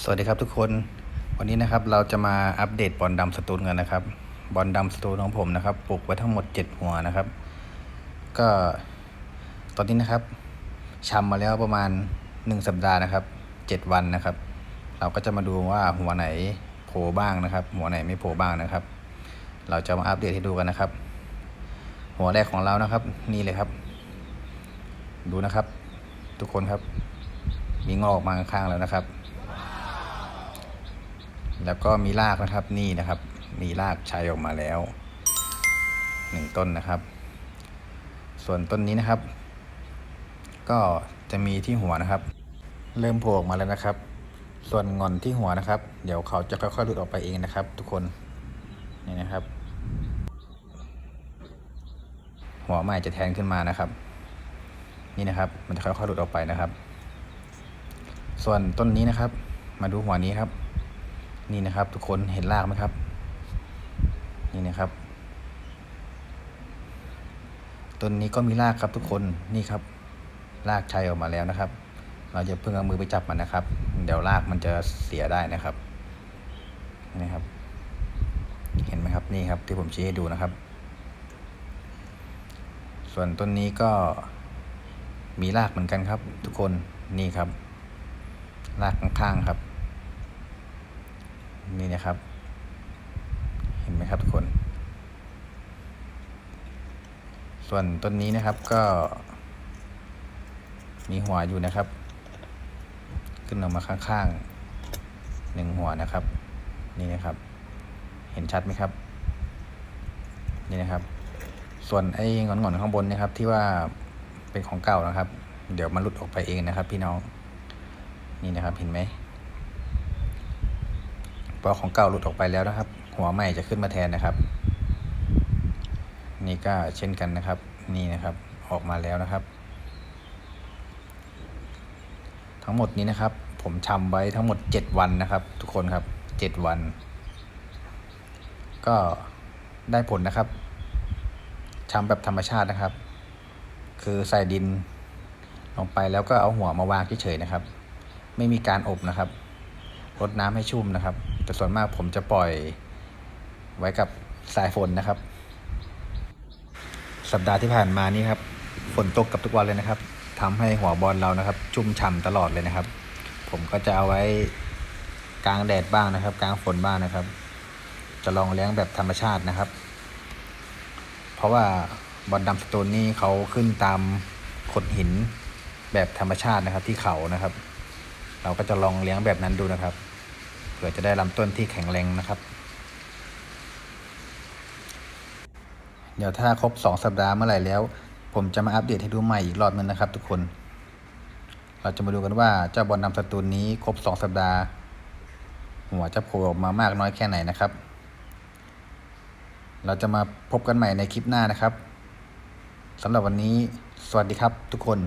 สวัสดีครับทุกคนวันนี้นะครับเราจะมาอัปเดตบอลดำสตูลกันนะครับ บอลดำสตูลของผมนะครับปลูกไว้ทั้งหมด 7 หัวนะครับ ก็ตอนนี้นะครับชำมาแล้วประมาณ 1 สัปดาห์นะครับ 7 วันนะครับ เราก็จะมาดูว่าหัวไหนโผล่บ้างนะครับ หัวไหนไม่โผล่บ้างนะครับ เราจะมาอัปเดตให้ดูกันนะครับ หัวแรกของเรานะครับ นี่เลยครับ ดูนะครับ ทุกคนครับ มีงอกออกมาข้างแล้วนะครับ แล้วก็มีรากนะครับนี่นะครับ มีรากชัยออกมาแล้วหนึ่งต้นนะครับ ส่วนต้นนี้นะครับ ก็จะมีที่หัวนะครับ เริ่มโผล่ออกมาแล้วนะครับ ส่วนงอนที่หัวนะครับ เดี๋ยวเขาจะค่อยๆหลุดออกไปเองนะครับ ทุกคนนี่นะครับ หัวใหม่จะแทนขึ้นมานะครับ นี่นะครับ มันจะค่อยๆหลุดออกไปนะครับ ส่วนต้นนี้นะครับ มาดูหัวนี้ครับ นี่นะครับ ทุกคนเห็นรากไหมครับ นี่นะครับต้นนี้ก็มีรากครับทุกคนนี่ครับ รากชัยออกมาแล้วนะครับ เราจะเพิ่งเอามือไปจับมันนะครับ เดี๋ยวรากมันจะเสียได้นะครับนี่ครับ เห็นไหมครับนี่ครับ ที่ผมชี้ให้ดูนะครับ ส่วนต้นนี้ก็มีรากเหมือนกันครับ ทุกคนนี่ครับ รากข้างๆครับ นะครับ เห็นไหมครับทุกคน ส่วนต้นนี้นะครับก็ มีหัวอยู่นะครับ ขึ้นออกมาข้างๆหนึ่งหัวนะครับ นี่นะครับ เห็นชัดไหมครับ นี่นะครับ ส่วนไอ้งอนๆข้างบนนะครับ ที่ว่าเป็นของเก่านะครับ เดี๋ยวมันหลุดออกไปเองนะครับ พี่น้อง นี่นะครับเห็นไหม พอของเก่าหลุดออกไปแล้วนะครับ หัวใหม่จะขึ้นมาแทนนะครับ นี่ก็เช่นกันนะครับ นี่นะครับออกมาแล้วนะครับ ทั้งหมดนี้นะครับ ผมชำไว้ทั้งหมด 7 วันนะครับ ทุกคนครับ 7 วัน ก็ได้ผลนะครับชำแบบธรรมชาตินะครับ คือใส่ดินลงไปแล้วก็เอาหัวมาวางเฉยๆนะครับ ไม่มีการอบนะครับ รดน้ำให้ชุ่มนะครับ แต่ส่วนมากผมจะปล่อยไว้กับสายฝนนะครับ สัปดาห์ที่ผ่านมานี่ครับ ฝนตกกับทุกวันเลยนะครับทำให้หัวบอลเรานะครับ ชุ่มฉ่าตลอดเลยนะครับ ผมก็จะเอาไว้กลางแดดบ้างนะครับ กลางฝนบ้างนะครับ จะลองเลี้ยงแบบธรรมชาตินะครับ เพราะว่าบอลดำสตูนนี่เขาขึ้นตามขดหินแบบธรรมชาตินะครับที่เขานะครับ เราก็จะลองเลี้ยงแบบนั้นดูนะครับื่อจะได้ลำต้นที่แข็งแรงนะครับ เดี๋ยวถ้าครบสองสัปดาห์เมื่อไหร่แล้ว ผมจะมาอัปเดตให้ดูใหม่อีกรอบนึงนะครับ ทุกคน เราจะมาดูกันว่าเจ้าบอลนำสตูนนี้ครบสองสัปดาห์ หัวจะโผล่ออกมามากน้อยแค่ไหนนะครับ เราจะมาพบกันใหม่ในคลิปหน้านะครับสำหรับวันนี้ สวัสดีครับทุกคน